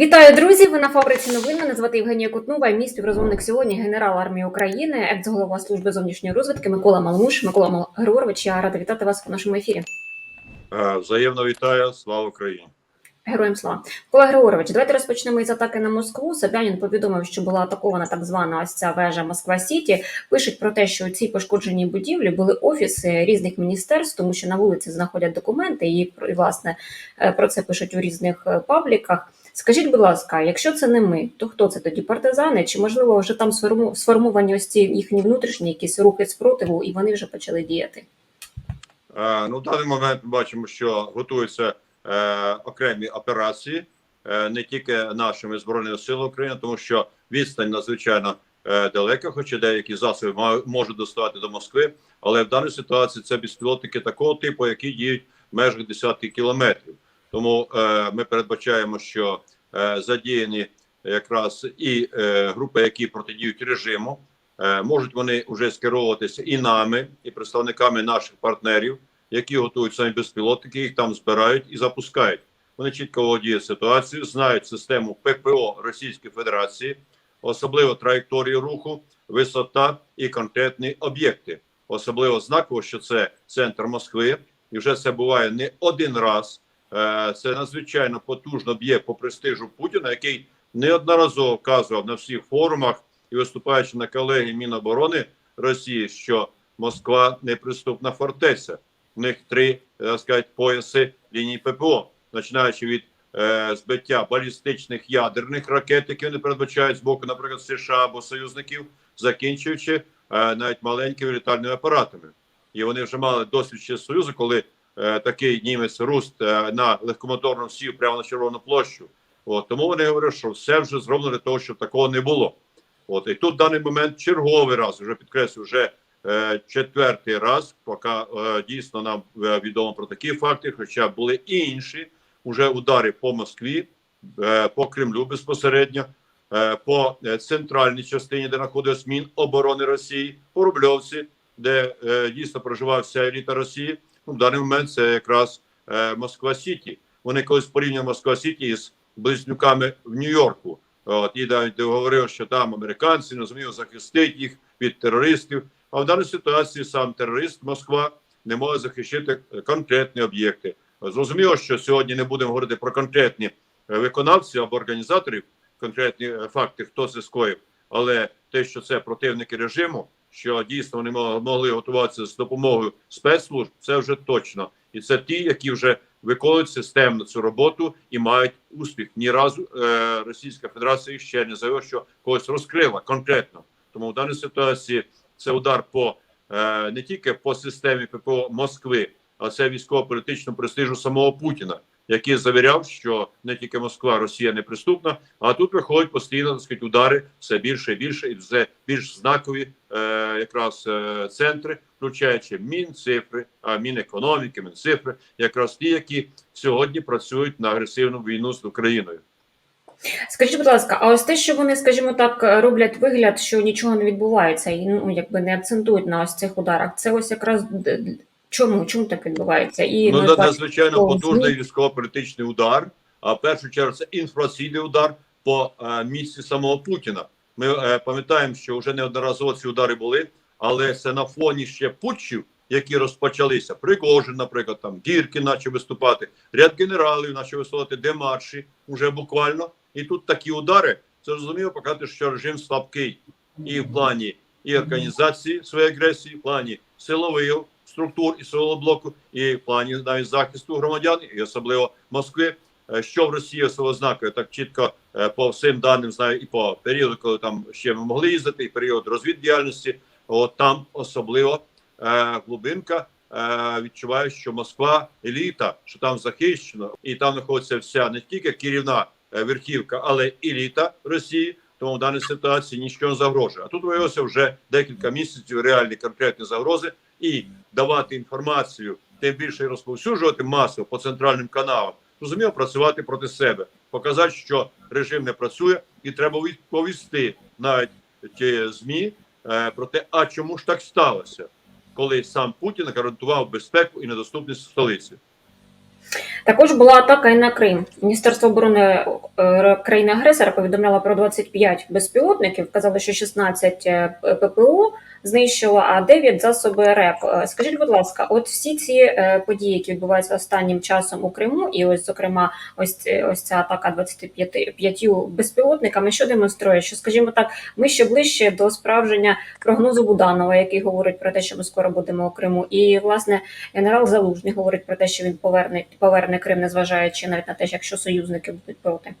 Вітаю, друзі! Ви на фабриці новин. Мене звати Євгенія Кутнова. і Мій співрозмовник сьогодні генерал армії України, екс-голова служби зовнішньої розвідки Микола Малмуш. Микола Григорович, я рада вітати вас у нашому ефірі. Е, Взаємно вітаю, слава Україні. Героям слава. Микола Григорович, давайте розпочнемо із атаки на Москву. Собянін повідомив, що була атакована так звана ось ця вежа Москва Сіті. Пишуть про те, що у цій пошкодженій будівлі були офіси різних міністерств, тому що на вулиці знаходять документи, і і, власне е, про це пишуть у різних е, пабліках. Скажіть, будь ласка, якщо це не ми, то хто це тоді? Партизани? Чи можливо вже там сформовані ось ці їхні внутрішні якісь рухи спротиву, і вони вже почали діяти? Е, Ну, в даний момент ми бачимо, що готуються е, окремі операції е, не тільки нашими збройними силами України, тому що відстань надзвичайно е, далека, хоча деякі засоби можуть доставати до Москви. Але в даній ситуації це безпілотники такого типу, які діють в межах десятків кілометрів. Тому е, ми передбачаємо, що е, задіяні якраз і е, групи, які протидіють режиму. Е, Можуть вони вже скеровуватися і нами, і представниками наших партнерів, які готують самі безпілотники, їх там збирають і запускають. Вони чітко володіють ситуацією, знають систему ППО Російської Федерації, особливо траєкторію руху, висота і конкретні об'єкти. Особливо знаково, що це центр Москви, і вже це буває не один раз. Е, Це надзвичайно потужно б'є по престижу Путіна, який неодноразово вказував на всіх форумах і виступаючи на колегії Міноборони Росії, що Москва неприступна фортеця. У них три так сказати, пояси лінії ППО, починаючи від е, збиття балістичних ядерних ракет, які вони передбачають з боку, наприклад, США або союзників, закінчуючи е, навіть маленькими літальними апаратами. І вони вже мали досвід ще союзу, коли е, такий німець руст е, на легкомоторному сів прямо на червону площу. От тому вони говорять, що все вже зроблено для того, щоб такого не було. От і тут в даний момент черговий раз вже підкреслю, вже е, четвертий раз, поки е, дійсно нам е, відомо про такі факти, хоча були і інші уже удари по Москві, е, по Кремлю безпосередньо, е, по е, центральній частині, де знаходилась Міноборони Росії, по Рубльовці, де е, дійсно проживає вся еліта Росії. Ну, в даний момент це якраз е, Москва Сіті. Вони колись порівняли Москва Сіті із близнюками в Нью-Йорку. От і навіть говорив, що там американці не зуміли захистити їх від терористів. А в даній ситуації сам терорист Москва не може захистити конкретні об'єкти. Зрозуміло, що сьогодні не будемо говорити про конкретні е, виконавці або організаторів, конкретні е, факти, хто це скоїв, але те, що це противники режиму, що дійсно вони мо- могли готуватися з допомогою спецслужб, це вже точно. І це ті, які вже виконують системно цю роботу і мають успіх. Ні разу е, Російська Федерація ще не заявила, що когось розкрила конкретно. Тому в даній ситуації це удар по е, не тільки по системі ППО Москви, а це військово-політичному престижу самого Путіна, який завіряв, що не тільки Москва, Росія не приступна, а тут виходять постійно так сказати, удари все більше і більше, і все більш знакові е, якраз е, центри, включаючи Мінцифри, а Мінекономіки, Мінцифри, якраз ті, які сьогодні працюють на агресивну війну з Україною. Скажіть, будь ласка, а ось те, що вони, скажімо так, роблять вигляд, що нічого не відбувається, і ну якби не акцентують на ось цих ударах, це ось якраз чому чому так відбувається? І Ну, надзвичайно потужний військово-політичний удар. А в першу чергу це інформаційний удар по е, місці самого Путіна. Ми е, пам'ятаємо, що вже неодноразово ці удари були, але це на фоні ще путчів, які розпочалися. Пригожин, наприклад, там Гірки почав виступати, ряд генералів почав виступати, демарші вже буквально. І тут такі удари. Це розуміло показати, що режим слабкий і в плані і організації своєї агресії, в плані силових структур і силового блоку, і в плані навіть захисту громадян, і особливо Москви. Е, Що в Росії особливо знаково, так чітко е, по всім даним знаю, і по періоду, коли там ще ми могли їздити, і період розвіддіяльності. От там особливо е, глибинка е, відчуває, що Москва еліта, що там захищено, і там знаходиться вся не тільки керівна е, верхівка, але еліта Росії. Тому в даній ситуації нічого не загрожує. А тут виявилося вже декілька місяців реальні конкретні загрози, і давати інформацію, тим більше розповсюджувати масово по центральним каналам. Розуміло, працювати проти себе, показати, що режим не працює, і треба відповісти навіть ті змі е, про те, а чому ж так сталося, коли сам Путін гарантував безпеку і недоступність столиці. Також була атака і на Крим. Міністерство оборони е, країни-агресора повідомляло про 25 безпілотників. Казали, що 16 е, ППО знищило, а 9 засоби РЕП. Е, Скажіть, будь ласка, от всі ці е, події, які відбуваються останнім часом у Криму, і ось зокрема, ось ось ця атака 25 п'ятью безпілотниками, що демонструє, що, скажімо так, ми ще ближче до справження прогнозу Буданова, який говорить про те, що ми скоро будемо у Криму, і власне генерал Залужний говорить про те, що він поверне поверне Крим, незважаючи навіть на те, якщо союзники будуть проти.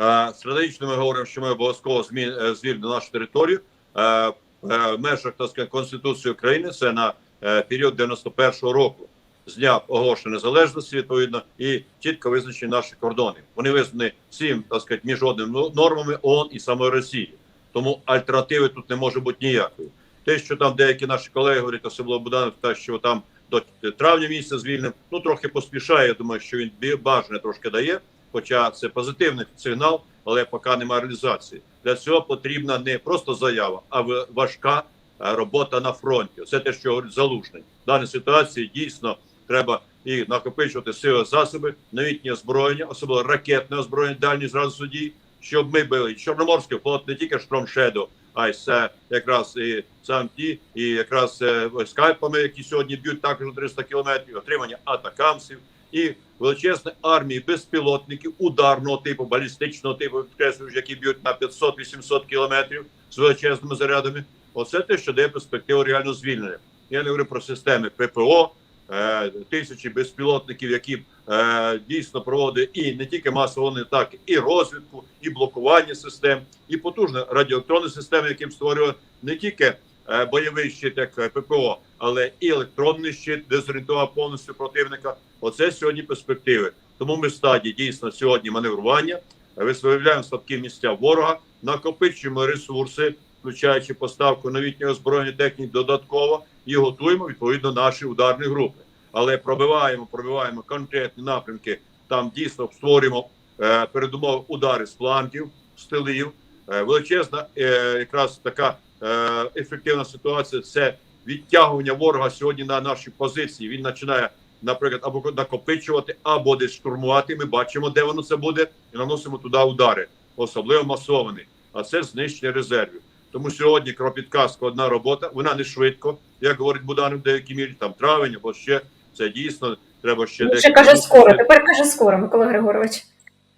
Е, Стратегічно ми говоримо, що ми обов'язково е, звільнимо нашу територію е, е, в межах так сказати, Конституції України. Це на е, період 91-го року. З дня оголошення незалежності відповідно і чітко визначені наші кордони. Вони визнані всім так сказати, міжнародними нормами ООН і самої Росії. Тому альтернативи тут не може бути ніякої. Те, що там деякі наші колеги говорять, особливо Буданов, те, що там до травня місяця звільним, ну трохи поспішає. Я думаю, що він бажане трошки дає. Хоча це позитивний сигнал, але поки немає реалізації. Для цього потрібна не просто заява, а важка е, робота на фронті. Це те, що говорить залужний. В даній ситуації дійсно треба і накопичувати сили засоби, новітнє озброєння, особливо ракетне озброєння, дальні зразу дій, щоб ми били. Чорноморський флот не тільки Шторм Шедо, а й це якраз і сам ті, і якраз е, скайпами, які сьогодні б'ють також 300 кілометрів, отримання атакамсів і величезні армії безпілотників ударного типу, балістичного типу, підкреслюю, які б'ють на 500-800 кілометрів з величезними зарядами. Оце те, що дає перспективу реально звільнення. Я не говорю про системи ППО, е, тисячі безпілотників, які е, дійсно проводять і не тільки масові атаки, і розвідку, і блокування систем, і потужні радіоелектронні системи, яким створювали не тільки е, бойовий щит, як ППО, але і електронний щит, де зорієнтував повністю противника. Оце сьогодні перспективи. Тому ми в стадії дійсно сьогодні маневрування. Виявляємо слабкі місця ворога, накопичуємо ресурси, включаючи поставку новітнього озброєння технік додатково, і готуємо відповідно наші ударні групи. Але пробиваємо, пробиваємо конкретні напрямки. Там дійсно створюємо е, передумови удари з флангів, з тилів. Е, величезна е, якраз така е, ефективна ситуація. Це відтягування ворога сьогодні на наші позиції. Він починає, наприклад, або накопичувати, або десь штурмувати. Ми бачимо, де воно це буде, і наносимо туди удари, особливо масовані. А це знищення резервів. Тому сьогодні кропітка складна робота. Вона не швидко, як говорить Буданов в деякій мірі, там травень або ще це дійсно треба ще Він ще декілька каже скоро. Тепер каже скоро, Микола Григорович.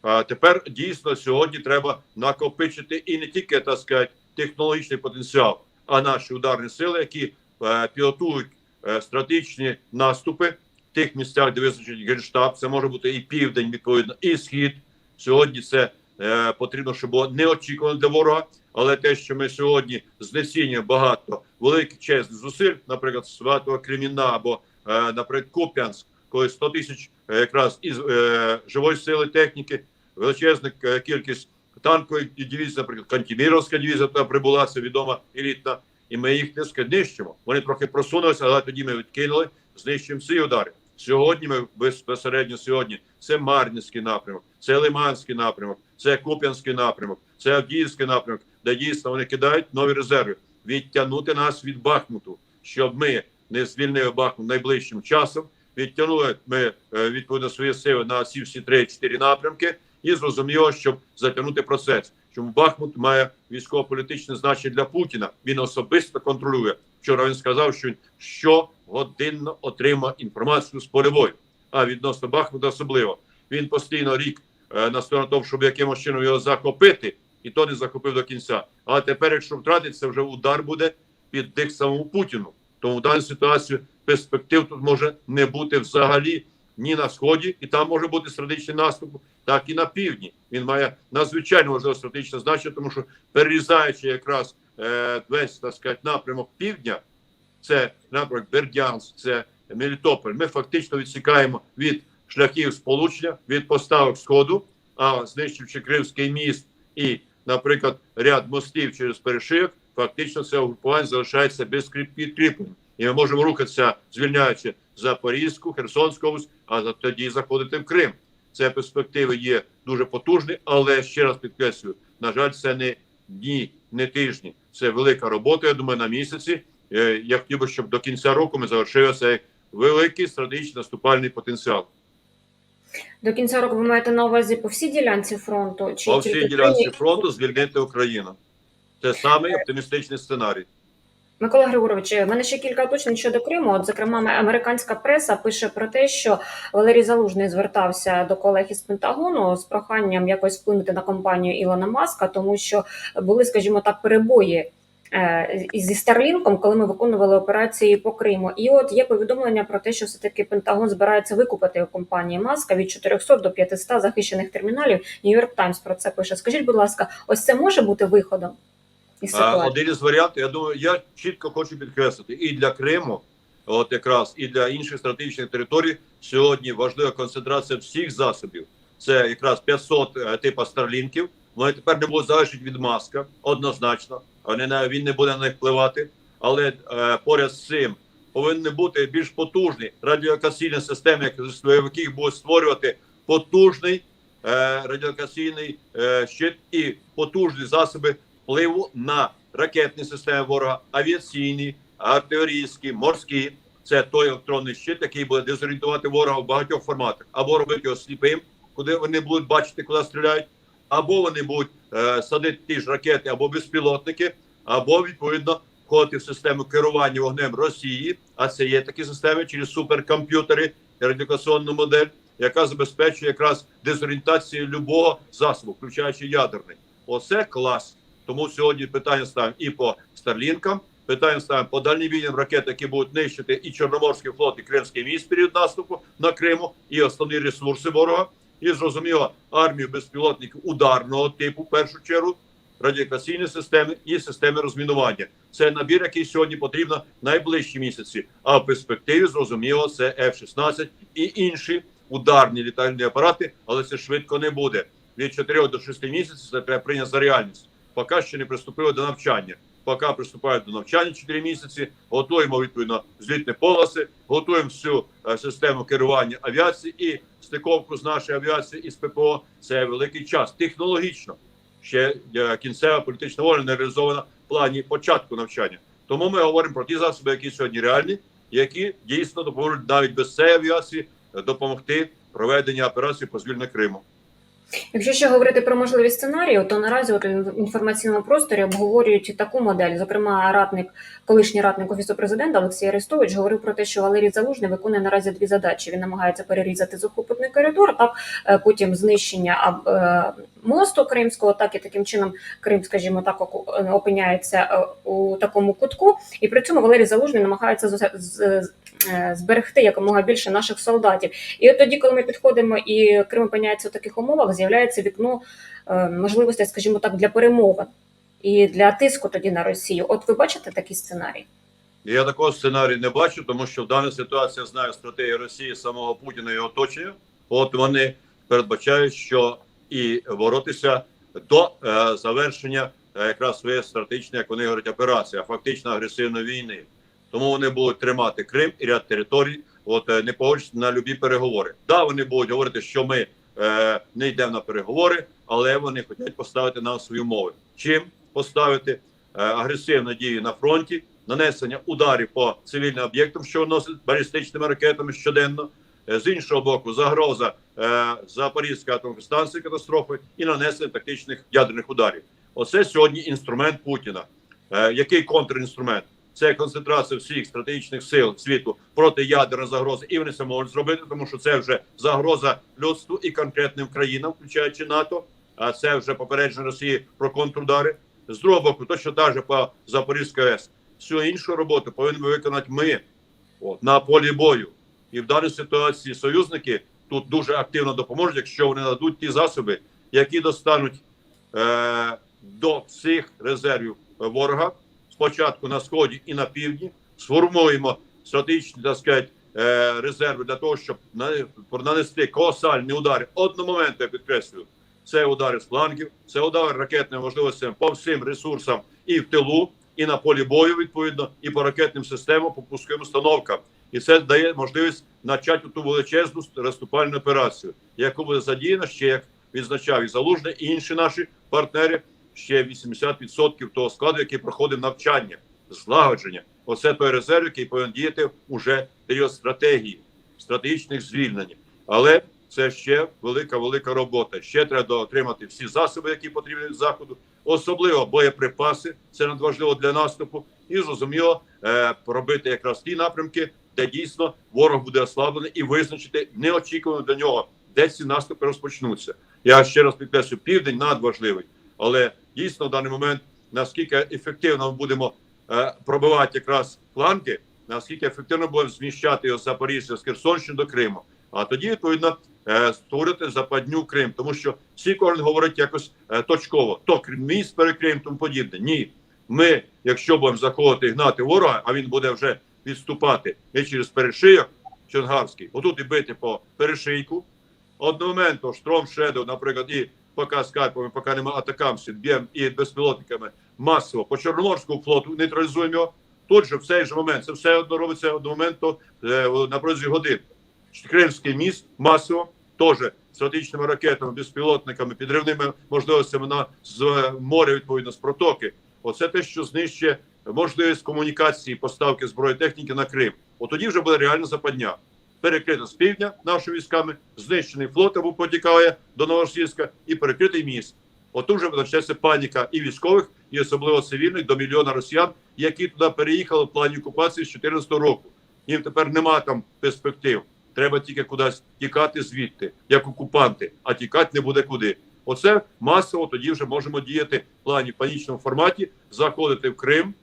А тепер дійсно сьогодні треба накопичити і не тільки так сказати, технологічний потенціал, а наші ударні сили, які е, пілотують е, стратегічні наступи тих місцях, де визначить генштаб. Це може бути і південь, відповідно, і схід. Сьогодні це е, потрібно, щоб було неочікувано для ворога. Але те, що ми сьогодні знецінюємо багато великих чесних зусиль, наприклад, Святого Креміна або, е, наприклад, Куп'янськ, коли 100 тисяч е, якраз із е, живої сили техніки, величезна е, кількість танкових дивізій, наприклад, Кантіміровська дивізія прибула, це відома елітна, і ми їх не знищимо. Вони трохи просунулися, але тоді ми відкинули, знищуємо ці удари. Сьогодні ми безпосередньо сьогодні це Мар'їнський напрямок, це Лиманський напрямок, це Куп'янський напрямок, це Авдіївський напрямок, де дійсно вони кидають нові резерви, відтягнути нас від Бахмуту, щоб ми не звільнили Бахмут найближчим часом. Відтягнули ми е, відповідно свої сили на ці всі три-чотири напрямки, і зрозуміло, щоб затягнути процес. Чому Бахмут має військово-політичне значення для Путіна? Він особисто контролює. Вчора він сказав, що він щогодинно отримав інформацію з польової. А відносно Бахмута особливо він постійно рік е, на тому, щоб якимось чином його захопити, і то не захопив до кінця. Але тепер, якщо втратить, це вже удар буде під дих самому Путіну. Тому в даній ситуації перспектив тут може не бути взагалі ні на сході, і там може бути стратегічний наступ, так і на півдні. Він має надзвичайно важливе стратегічне значення, тому що перерізаючи якраз е, весь так сказати, напрямок півдня, це напрямок Бердянськ, це Мелітополь. Ми фактично відсікаємо від шляхів сполучення, від поставок сходу, а знищивши Кримський міст і, наприклад, ряд мостів через перешийок, фактично це угрупування залишається без кріп- підкріплень. І ми можемо рухатися, звільняючи Запорізьку, Херсонську область, а тоді заходити в Крим. Це перспективи є дуже потужні, але ще раз підкреслюю, на жаль, це не дні, не тижні. Це велика робота. Я думаю, на місяці. Е, Я хотів би, щоб до кінця року ми завершили цей великий стратегічний наступальний потенціал. До кінця року ви маєте на увазі по всій ділянці фронту? Чи По всій ділянці фронту звільнити Україну. Це самий оптимістичний сценарій. Микола Григорович, в мене ще кілька уточнень щодо Криму. От, зокрема, американська преса пише про те, що Валерій Залужний звертався до колег із Пентагону з проханням якось вплинути на компанію Ілона Маска, тому що були, скажімо так, перебої. Е, Зі Старлінком, коли ми виконували операції по Криму, і от є повідомлення про те, що все таки Пентагон збирається викупити у компанії Маска від 400 до 500 захищених терміналів. Нью-Йорк Таймс про це пише. Скажіть, будь ласка, ось це може бути виходом із ситуації? Один із варіантів, я думаю, я чітко хочу підкреслити і для Криму, от якраз і для інших стратегічних територій сьогодні важлива концентрація всіх засобів. Це якраз 500 е, типа старлінків. Вони тепер не будуть залежати від маска однозначно. Він не буде на них впливати. Але е, поряд з цим повинні бути більш потужні радіолокаційні системи, які- будуть створювати потужний е, радіолокаційний е, щит і потужні засоби впливу на ракетні системи ворога, авіаційні, артилерійські, морські. Це той електронний щит, який буде дезорієнтувати ворога в багатьох форматах, або робити його сліпим, куди вони будуть бачити, куди стріляють, або вони будуть е, садити ті ж ракети або безпілотники, або відповідно входити в систему керування вогнем Росії. А це є такі системи через суперкомп'ютери і радіокаційну модель, яка забезпечує якраз дезорієнтацію любого засобу, включаючи ядерний. Оце клас. Тому сьогодні питання ставимо і по старлінкам, питання ставимо по дальнівільним ракетам, які будуть нищити і Чорноморський флот, і Кримський міст період наступу на Криму, і основні ресурси ворога, і зрозуміло армію безпілотників ударного типу, в першу чергу, радіокаційні системи і системи розмінування. Це набір, який сьогодні потрібно найближчі місяці. А в перспективі зрозуміло, це F-16 і інші ударні літальні апарати, але це швидко не буде. Від 4 до 6 місяців це треба прийняти за реальність. Поки ще не приступили до навчання. Поки приступають до навчання 4 місяці, готуємо відповідно злітні полоси, готуємо всю е, систему керування авіації і стиковку з нашої авіації із ППО. Це великий час. Технологічно ще е, кінцева політична воля не реалізована в плані початку навчання. Тому ми говоримо про ті засоби, які сьогодні реальні, які дійсно допоможуть навіть без цієї авіації е, допомогти проведення операції по звільненню Криму. Якщо ще говорити про можливі сценарії, то наразі от в інформаційному просторі обговорюють таку модель. Зокрема, радник, колишній радник офісу президента Олексій Арестович говорив про те, що Валерій Залужний виконує наразі дві задачі. Він намагається перерізати сухопутний коридор, так е, потім знищення е, мосту кримського, так і таким чином Крим, скажімо так, е, опиняється у такому кутку. І при цьому Валерій Залужний намагається зберегти якомога більше наших солдатів. І от тоді, коли ми підходимо і Крим опиняється в таких умовах, з'являється вікно е, можливостей, скажімо так, для перемовин і для тиску тоді на Росію. От ви бачите такий сценарій? Я такого сценарію не бачу, тому що в даній ситуації я знаю стратегію Росії самого Путіна і оточення. От вони передбачають, що і боротися до е, завершення е, якраз своєї стратегічної, як вони говорять, операції, а фактично агресивної війни. Тому вони будуть тримати Крим і ряд територій, от е, не погоджуються на любі переговори. Да, вони будуть говорити, що ми е, не йдемо на переговори, але вони хочуть поставити нам свої умови. Чим поставити е, агресивні дії на фронті, нанесення ударів по цивільним об'єктам, що носять балістичними ракетами щоденно. Е, З іншого боку, загроза е, Запорізької атомної станції катастрофи і нанесення тактичних ядерних ударів. Оце сьогодні інструмент Путіна. Е, який контрінструмент? Це концентрація всіх стратегічних сил світу проти ядерної загрози, і вони це можуть зробити, тому що це вже загроза людству і конкретним країнам, включаючи НАТО. А це вже попередження Росії про контрудари. З другого боку, точно так же по Запорізькій АЕС. Всю іншу роботу повинні виконати ми от, на полі бою. І в даній ситуації союзники тут дуже активно допоможуть, якщо вони нададуть ті засоби, які достануть е, до всіх резервів ворога спочатку на сході і на півдні. Сформуємо стратегічні так сказати, е, резерви для того, щоб на- нанести колосальні удари. Одномоментно я підкреслюю, це удари з флангів, це удари ракетними можливостями по всім ресурсам і в тилу, і на полі бою, відповідно, і по ракетним системам, по пусковим установкам. І це дає можливість почати ту величезну розступальну операцію, яку буде задіяна ще як відзначав і Залужний, і інші наші партнери. Ще 80% того складу, який проходив навчання, злагодження. Оце той резерв, який повинен діяти уже період стратегії, стратегічних звільнень. Але це ще велика велика робота. Ще треба отримати всі засоби, які потрібні заходу, особливо боєприпаси. Це надважливо для наступу, і зрозуміло е, робити якраз ті напрямки, де дійсно ворог буде ослаблений, і визначити неочікувано для нього, де ці наступи розпочнуться. Я ще раз підкреслю, південь надважливий, але дійсно в даний момент наскільки ефективно ми будемо е, пробивати якраз фланки, наскільки ефективно будемо зміщати його з Запоріжжя з Херсонщини до Криму. А тоді відповідно е, створити западню Крим, тому що всі кожен говорить якось е, точково, то Крим міст перекриємо, тому подібне. Ні, ми, якщо будемо заходити і гнати ворога, а він буде вже відступати і через перешийок Чонгарський, отут і бити по перешийку. Одномоментно Штром Шедов, наприклад, і поки скайпами, поки нема атакамсів, б'ємо і безпілотниками масово по Чорноморському флоту нейтралізуємо його. Тут же в цей же момент це все одно робиться одномоментно е, на протязі годин. Кримський міст масово теж стратегічними ракетами, безпілотниками, підривними можливостями на з моря, відповідно з протоки. Оце те, що знищує можливість комунікації поставки зброї техніки на Крим. От тоді вже буде реальна западня. Перекрита з півдня нашими військами, знищений флот або потікає до Новоросійська і перекритий міст. Отут вже почнеться паніка і військових, і особливо цивільних до мільйона росіян, які туди переїхали в плані окупації з 2014 року. Їм тепер нема там перспектив. Треба тільки кудись тікати звідти, як окупанти, а тікати не буде куди. Оце масово тоді вже можемо діяти в плані панічному форматі, заходити в Крим,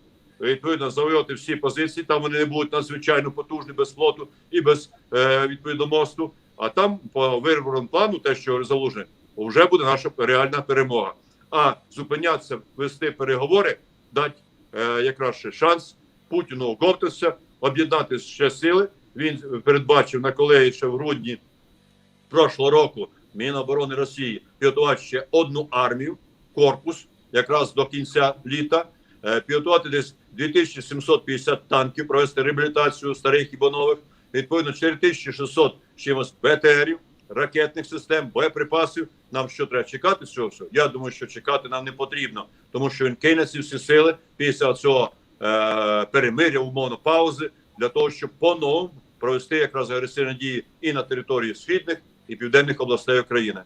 відповідно завоювати всі позиції. Там вони не будуть надзвичайно потужні без флоту і без е, відповідно мосту. А там по виробленому плану, те, що залужне, вже буде наша реальна перемога. А зупинятися, вести переговори, дати е, якраз шанс Путіну оговтатися, об'єднати ще сили. Він передбачив на колеї ще в грудні прошлого року Міноборони Росії підготувати ще одну армію, корпус, якраз до кінця літа, підготувати десь 2750 танків, провести реабілітацію старих і нових, відповідно 4600 чимось БТРів, ракетних систем, боєприпасів. Нам що треба чекати цього всього? Я думаю, що чекати нам не потрібно, тому що він кине ці всі сили після цього е, перемиря, умовно паузи, для того, щоб по-новому провести якраз агресивні дії і на території східних і південних областей України.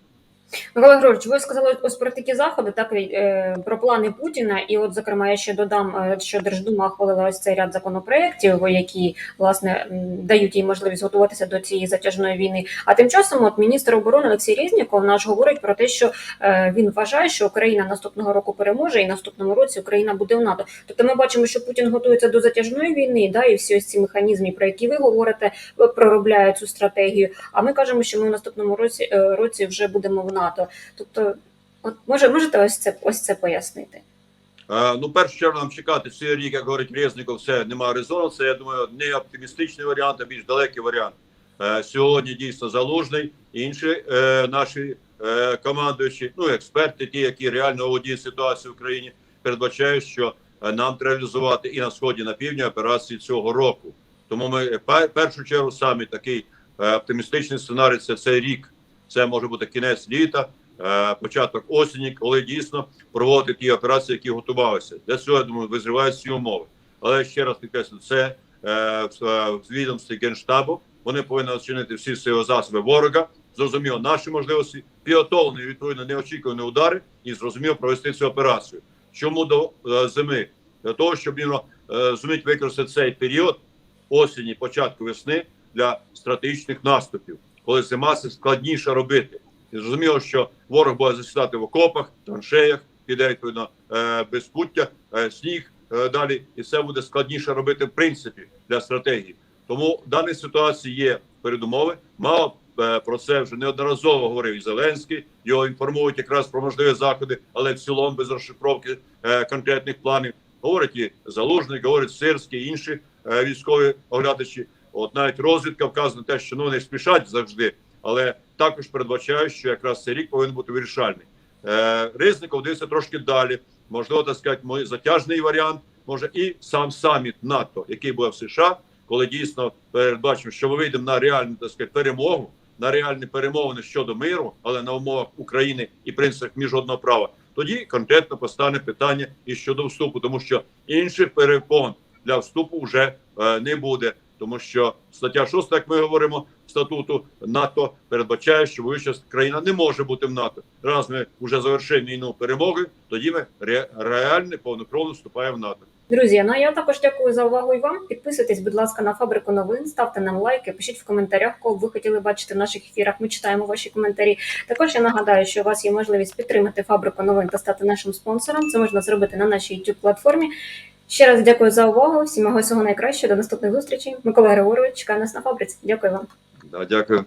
Микола Григорович, ви сказали ось про такі заходи, так е, про плани Путіна. І, от, зокрема, я ще додам, е, що Держдума ухвалила ось цей ряд законопроєктів, які власне дають їй можливість готуватися до цієї затяжної війни. А тим часом, от міністр оборони Олексій Різніков наш говорить про те, що е, він вважає, що Україна наступного року переможе, і наступному році Україна буде в НАТО. Тобто, ми бачимо, що Путін готується до затяжної війни, да, і всі ось ці механізми, про які ви говорите, проробляють цю стратегію. А ми кажемо, що ми в наступному році році вже будемо в НАТО. Тобто, от може можете ось це ось це пояснити? Е, Ну, першу чергу нам чекати цей рік, як говорить Резніков, це немає резону. Це я думаю, не оптимістичний варіант, а більш далекий варіант. Е, Сьогодні дійсно залужний. Інші е, наші е, командуючі, ну експерти, ті, які реально володіють ситуацією в Україні, передбачають, що е, нам треба реалізувати і на сході, і на півдні операції цього року. Тому ми е, першу чергу самі такий оптимістичний сценарій це цей рік. Це може бути кінець літа, е, початок осені, коли дійсно проводити ті операції, які готувалися. Для цього я думаю, визривають всі умови. Але ще раз підкреслю, це е, в, е, відомстві генштабу. Вони повинні оцінити всі сили засоби ворога. Зрозуміло, наші можливості підготовлені відповідно неочікувані удари і зрозуміло провести цю операцію. Чому до зими? Для того, щоб він зуміти використати цей період осені, початку весни для стратегічних наступів, коли зима це складніше робити. І зрозуміло, що ворог буде засідати в окопах, траншеях, піде відповідно е, безпуття, е, сніг е, далі, і це буде складніше робити в принципі для стратегії. Тому в даній ситуації є передумови. Мало про це вже неодноразово говорив і Зеленський. Його інформують якраз про можливі заходи, але в цілому без розшифровки конкретних планів. Говорить і Залужний, говорить Сирський, і інші військові оглядачі. От навіть розвідка вказує на те, що ну не спішать завжди, але також передбачаю, що якраз цей рік повинен бути вирішальний. Е, Ризников дивиться трошки далі. Можливо, так сказати, мой затяжний варіант, може і сам саміт НАТО, який буде в США, коли дійсно передбачимо, що ми вийдемо на реальну так сказати, перемогу, на реальні перемовини щодо миру, але на умовах України і принципах міжнародного права. Тоді конкретно постане питання і щодо вступу, тому що інших перепон для вступу вже е, не буде. Тому що стаття 6, як ми говоримо, статуту НАТО передбачає, що воююча країна не може бути в НАТО. Раз ми вже завершимо війну перемоги, тоді ми ре, реально повнокровно вступаємо в НАТО. Друзі, ну я також дякую за увагу і вам. Підписуйтесь, будь ласка, на фабрику новин, ставте нам лайки, пишіть в коментарях, кого ви хотіли бачити в наших ефірах. Ми читаємо ваші коментарі. Також я нагадаю, що у вас є можливість підтримати фабрику новин та стати нашим спонсором. Це можна зробити на нашій youtube платформі. Ще раз дякую за увагу. Всім всього найкращого. До наступних зустрічей. Микола Григорович чекає нас на фабриці. Дякую вам. Да, дякую.